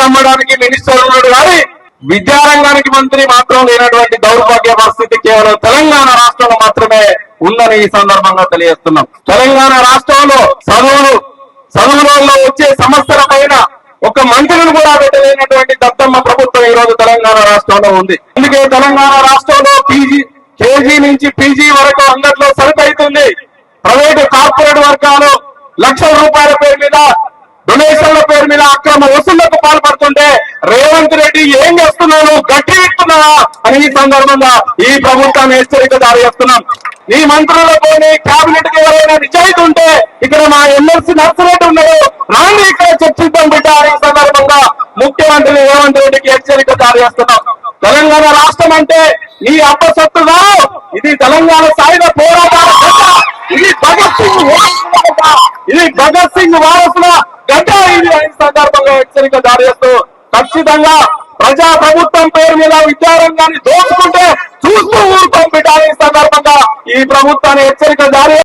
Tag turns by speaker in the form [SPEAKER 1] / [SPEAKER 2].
[SPEAKER 1] నమ్మడానికి మినిస్టర్ ఉన్నాడు కానీ విద్యారంగానికి మంత్రి మాత్రం లేనటువంటి దౌర్భాగ్య పరిస్థితి కేవలం తెలంగాణ రాష్ట్రంలో మాత్రమే ఉందని ఈ సందర్భంగా తెలియజేస్తున్నాం. తెలంగాణ రాష్ట్రంలో చదువులు చదువులలో వచ్చే సమస్యల పైన ఒక మంత్రిని కూడా పెట్టలేనటువంటి దత్తమ్మ ప్రభుత్వం ఈ రోజు తెలంగాణ రాష్ట్రంలో ఉంది. అందుకే తెలంగాణ రాష్ట్రంలో పీజీ కేజీ నుంచి పీజీ వరకు అందరిలో సరుకు ప్రైవేటు కార్పొరేట్ వర్గాలు లక్షల రూపాయల పేరు మీద డొనేషన్ల పేరు మీద అక్రమ వసూళ్ళకు పాల్పడుతుంటే రేవంత్ రెడ్డి ఏం చేస్తున్నాను గట్టి ఇస్తున్నావా అని ఈ సందర్భంగా ఈ ప్రభుత్వాన్ని హెచ్చరిక దారి చేస్తున్నాం. ఈ మంత్రులతోని కేబినెట్కి ఎవరైనా నిజాయితీ ఉంటే ఇక్కడ మా ఎమ్మెల్సీ నర్సరెడ్డి ఉన్నారు రాండి ఇక్కడ చర్చిద్దాం బిడ్డ ఈ సందర్భంగా ముఖ్యమంత్రి రేవంత్ రెడ్డికి హెచ్చరిక దారి చేస్తున్నాం. తెలంగాణ రాష్ట్రం అంటే నీ అప్పసత్తు కాదు. ఇది తెలంగాణ సాయుధ పోరాటాల ఇది భగత్ సింగ్ ఇది భగత్ సింగ్ వారసుల గడ్డ. ఇది సందర్భంగా హెచ్చరిక దారి చేస్తూ ఖచ్చితంగా ప్రజా ప్రభుత్వం పేరు మీద విద్యారంగాన్ని దోచుకుంటే చూస్తూ ఊరుకోం బిడ్డ సందర్భంగా ఈ ప్రభుత్వాన్ని హెచ్చరిక జారీ